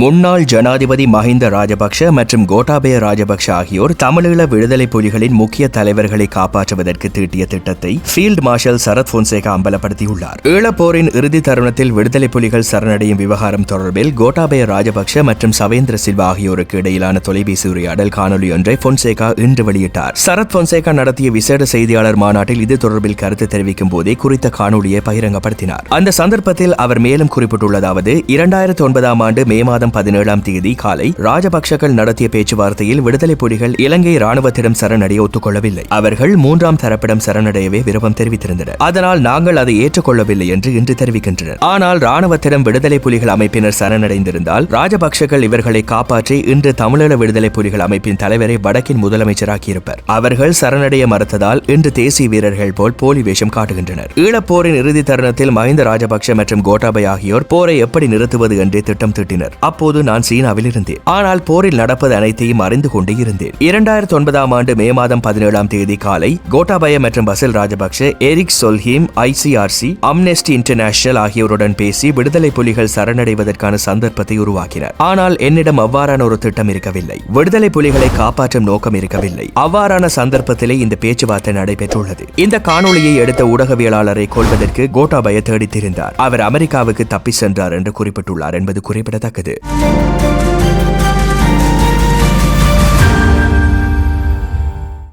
முன்னாள் ஜனாதிபதி மஹிந்த ராஜபக்ஷ மற்றும் கோட்டாபய ராஜபக்ஷ ஆகியோர் தமிழீழ விடுதலை புலிகளின் முக்கிய தலைவர்களை காப்பாற்றுவதற்கு தீட்டிய திட்டத்தை ஃபீல்ட் மார்ஷல் சரத் போன்சேகா அம்பலப்படுத்தியுள்ளார். ஈழப்போரின் இறுதி தருணத்தில் விடுதலை புலிகள் சரணடையும் விவகாரம் தொடர்பில் கோட்டாபய ராஜபக்ஷ மற்றும் சவேந்திர சில்வா ஆகியோருக்கு இடையிலான தொலைபேசி உரையாடல் காணொலி ஒன்றை பொன்சேகா இன்று வெளியிட்டார். சரத் போன்சேகா நடத்திய விசேட செய்தியாளர் மாநாட்டில் இது தொடர்பில் கருத்து தெரிவிக்கும் போதே குறித்த காணொலியை பகிரங்கப்படுத்தினார். அந்த சந்தர்ப்பத்தில் அவர் மேலும் குறிப்பிட்டுள்ளதாவது இரண்டாயிரத்தி ஒன்பதாம் ஆண்டு மே மாதம் பதினேழாம் தேதி காலை ராஜபக்ஷகள் நடத்திய பேச்சுவார்த்தையில் விடுதலை புலிகள் இலங்கை ராணுவத்திடம் சரணடைய ஒத்துக்கொள்ளவில்லை. அவர்கள் மூன்றாம் தரப்பிடம் சரணடையவே விருப்பம் தெரிவித்திருந்தனர். அதனால் நாங்கள் அதை ஏற்றுக்கொள்ளவில்லை என்று இன்று தெரிவிக்கின்றனர். ஆனால் ராணுவத்திடம் விடுதலை புலிகள் அமைப்பினர் சரணடைந்திருந்தால் ராஜபக்ஷகள் இவர்களை காப்பாற்றி இன்று தமிழீழ விடுதலை புலிகள் அமைப்பின் தலைவரை வடக்கின் முதலமைச்சராக்கியிருப்பர். அவர்கள் சரணடைய மறுத்ததால் இன்று தேசிய வீரர்கள் போல் போலி வேஷம் காட்டுகின்றனர். ஈழப்போரின் இறுதி தருணத்தில் மஹிந்த ராஜபக்ஷ மற்றும் கோட்டாபய ஆகியோர் போரை எப்படி நிறுத்துவது என்றே திட்டம் தீட்டினர். அப்போது நான் சீனாவில் இருந்தேன் ஆனால் போரில் நடப்பது அனைத்தையும் அறிந்து கொண்டே இருந்தேன். இரண்டாயிரத்தி ஒன்பதாம் ஆண்டு மே மாதம் பதினேழாம் தேதி காலை கோட்டாபய மற்றும் Basil Rajapaksa Erik Solheim ICRC Amnesty International ஆகியோருடன் பேசி விடுதலை புலிகள் சரணடைவதற்கான சந்தர்ப்பத்தை உருவாக்கினார். ஆனால் என்னிடம் அவ்வாறான ஒரு திட்டம் இருக்கவில்லை. விடுதலை புலிகளை காப்பாற்றும் நோக்கம் இருக்கவில்லை. அவ்வாறான சந்தர்ப்பத்திலே இந்த பேச்சுவார்த்தை நடைபெற்றுள்ளது. இந்த காணொலியை எடுத்த ஊடகவியலாளரை கொள்வதற்கு கோட்டாபய தேடித்திருந்தார். அவர் அமெரிக்காவுக்கு தப்பி சென்றார் என்று குறிப்பிட்டுள்ளார் என்பது குறிப்பிடத்தக்கது. Música